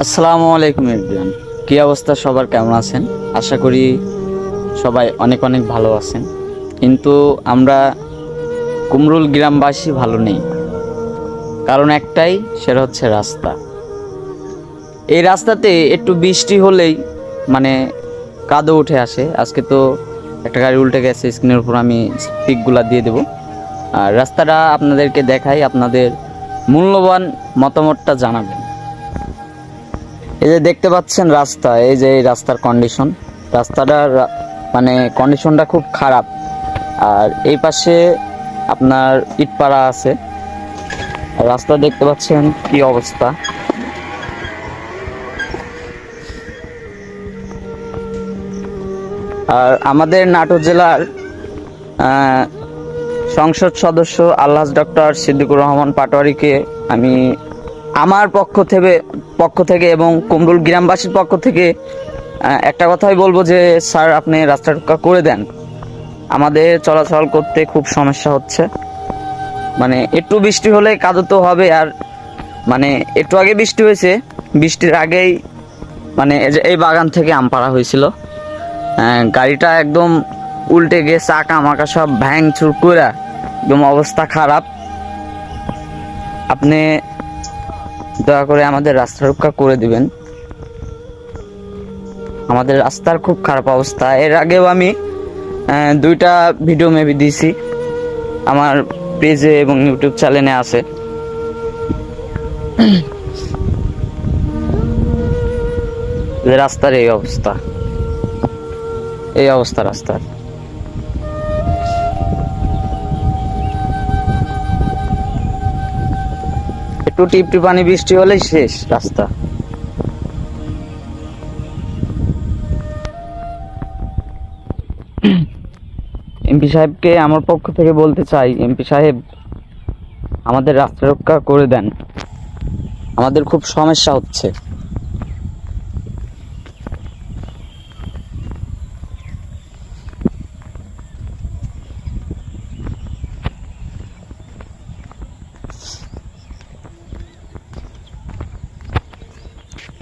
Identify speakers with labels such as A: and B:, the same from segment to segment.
A: আসসালামু আলাইকুম এভরিওয়ান। কী অবস্থা? সবার কেমন আছেন? আশা করি সবাই অনেক অনেক ভালো আছেন। কিন্তু আমরা কুমরুল গ্রামবাসী ভালো নেই। কারণ একটাই, সেটা হচ্ছে রাস্তা। এই রাস্তাতে একটু বৃষ্টি হলেই মানে কাদো উঠে আসে। আজকে তো একটা গাড়ি উল্টে গেছে, স্ক্রিনের উপর আমি পিকগুলা দিয়ে দেবো। আর রাস্তাটা আপনাদেরকে দেখাই, আপনাদের মূল্যবান মতামতটা জানাবেন। এই যে দেখতে পাচ্ছেন রাস্তা, এই যে এই রাস্তার কন্ডিশন রাস্তাটার মানে কন্ডিশনটা খুব খারাপ। আর এই পাশে আপনার ইটপাড়া আছে। রাস্তা দেখতে পাচ্ছেন কি অবস্থা। আর আমাদের নাটোর জেলার সংসদ সদস্য আল্লাহ ডক্টর সিদ্দিকুর রহমান পাটোয়ারিকে আমি আমার পক্ষ থেকে পক্ষ থেকে এবং কুমরুল গ্রামবাসীর পক্ষ থেকে একটা কথাই বলব যে, স্যার, আপনি রাস্তাটা করে দেন। আমাদের চলাচল করতে খুব সমস্যা হচ্ছে। মানে একটু বৃষ্টি হলে কাদো তো হবে, আর মানে একটু আগে বৃষ্টি হয়েছে। বৃষ্টির আগেই মানে এই বাগান থেকে আম পাড়া হয়েছিল। গাড়িটা একদম উল্টে গিয়ে চাকা মাকা সব ভ্যাং চুর করে একদম অবস্থা খারাপ। আপনি দয়া করে আমাদের রাস্তা রক্ষা করে দিবেন। আমাদের রাস্তার খুব খারাপ অবস্থা। এর আগেও আমি দুইটা ভিডিও মেবি দিয়েছি। আমার পেজে এবং ইউটিউব চ্যানেলে আছে। রাস্তার এই অবস্থা। এই অবস্থা রাস্তার। একটু টিপটি পানি, বৃষ্টি হলেই শেষ রাস্তা। এমপি সাহেবকে আমার পক্ষ থেকে বলতে চাই, এমপি সাহেব, আমাদের রাস্তা রক্ষা করে দেন। আমাদের খুব সমস্যা হচ্ছে।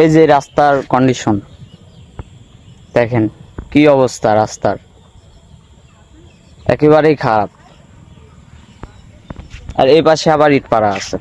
A: এই যে রাস্তার কন্ডিশন দেখেন কি অবস্থা রাস্তার। একেবারেই খারাপ। আর এই পাশে আবার ইট পাড়া আছে।